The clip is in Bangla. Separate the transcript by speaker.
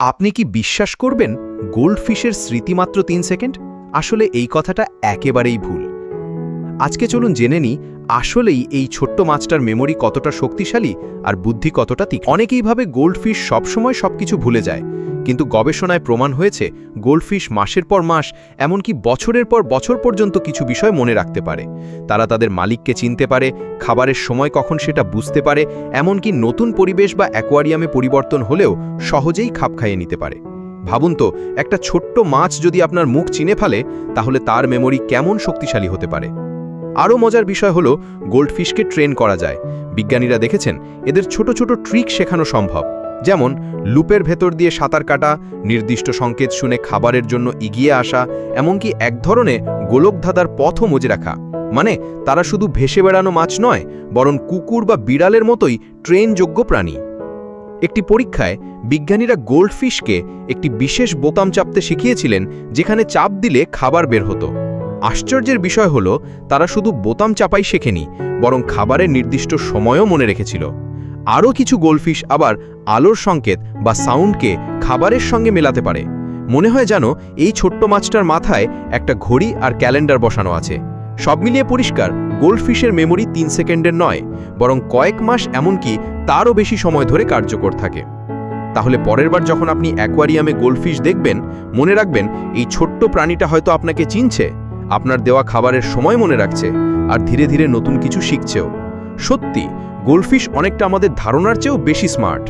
Speaker 1: আপনি কি বিশ্বাস করবেন গোল্ডফিশের স্মৃতি মাত্র তিন সেকেন্ড? আসলে এই কথাটা একেবারেই ভুল। আজকে চলুন জেনে নিই, আসলেই এই ছোট্ট মাছটার মেমোরি কতটা শক্তিশালী আর বুদ্ধি কতটা তিক অনেকেই ভাবে গোল্ডফিশ সবসময় সব কিছু ভুলে যায়। কিন্তু গবেষণায় প্রমাণ হয়েছে গোল্ডফিশ মাসের পর মাস, এমনকি বছরের পর বছর পর্যন্ত কিছু বিষয় মনে রাখতে পারে। তারা তাদের মালিককে চিনতে পারে, খাবারের সময় কখন সেটা বুঝতে পারে, এমনকি নতুন পরিবেশ বা অ্যাকোয়ারিয়ামে পরিবর্তন হলেও সহজেই খাপ খাইয়ে নিতে পারে। ভাবুন তো, একটা ছোট্ট মাছ যদি আপনার মুখ চিনে ফেলে, তাহলে তার মেমোরি কেমন শক্তিশালী হতে পারে? আরও মজার বিষয় হলো গোল্ডফিশকে ট্রেন করা যায়। বিজ্ঞানীরা দেখেছেন, এদের ছোট ছোট ট্রিক শেখানো সম্ভব। যেমন, লুপের ভেতর দিয়ে সাঁতার কাটা, নির্দিষ্ট সংকেত শুনে খাবারের জন্য এগিয়ে আসা, এমনকি এক ধরনের গোলকধাঁধার পথও মজে রাখা। মানে তারা শুধু ভেসে বেড়ানো মাছ নয়, বরং কুকুর বা বিড়ালের মতোই ট্রেনযোগ্য প্রাণী। একটি পরীক্ষায় বিজ্ঞানীরা গোল্ডফিশকে একটি বিশেষ বোতাম চাপতে শিখিয়েছিলেন, যেখানে চাপ দিলে খাবার বের হতো। আশ্চর্যের বিষয় হলো, তারা শুধু বোতাম চাপাই শেখেনি, বরং খাবারের নির্দিষ্ট সময়ও মনে রেখেছিল। আরও কিছু গোলফিশ আবার আলোর সংকেত বা সাউন্ডকে খাবারের সঙ্গে মেলাতে পারে। মনে হয় যেন এই ছোট্ট মাছটার মাথায় একটা ঘড়ি আর ক্যালেন্ডার বসানো আছে। সব মিলিয়ে পরিষ্কার গোল্ডফিশের মেমোরি তিন সেকেন্ডের নয়, বরং কয়েক মাস এমনকি তারও বেশি সময় ধরে কার্যকর থাকে। তাহলে পরের বার যখন আপনি অ্যাকোয়ারিয়ামে গোল্ডফিশ দেখবেন, মনে রাখবেন এই ছোট্ট প্রাণীটা হয়তো আপনাকে চিনছে, আপনার দেওয়া খাবারের সময় মনে রাখছে, আর ধীরে ধীরে নতুন কিছু শিখছেও। সত্যি গোল্ডফিশ অনেকটা আমাদের ধারণার চেয়েও বেশি স্মার্ট।